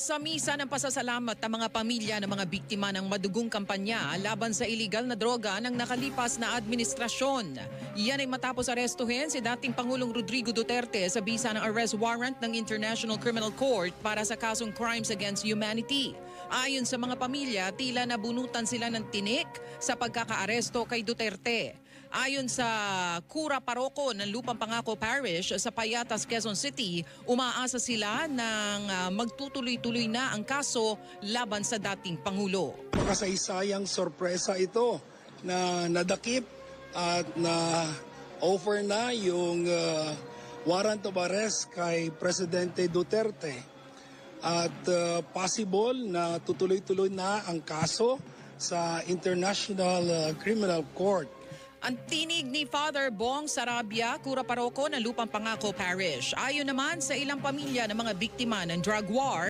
sa misa ng pasasalamat ng mga pamilya ng mga biktima ng madugong kampanya laban sa iligal na droga ng nakalipas na administrasyon. Yan ay matapos arestuhin si dating Pangulong Rodrigo Duterte sa bisa ng arrest warrant ng International Criminal Court para sa kasong Crimes Against Humanity. Ayon sa mga pamilya, tila nabunutan sila ng tinik sa pagkakaaresto kay Duterte. Ayon sa Kura Paroko ng Lupang Pangako Parish sa Payatas, Quezon City, umaasa sila ng ah, magtutuloy-tuloy na ang kaso laban sa dating Pangulo. Makasaysayang sorpresa ito na nadakip at na offer na yung uh, warrant of arrest kay Presidente Duterte. At uh, possible na tutuloy-tuloy na ang kaso sa International uh, Criminal Court. Ang tinig ni Father Bong Sarabia, Kura Paroko ng Lupang Pangako Parish. Ayon naman sa ilang pamilya ng mga biktima ng drug war,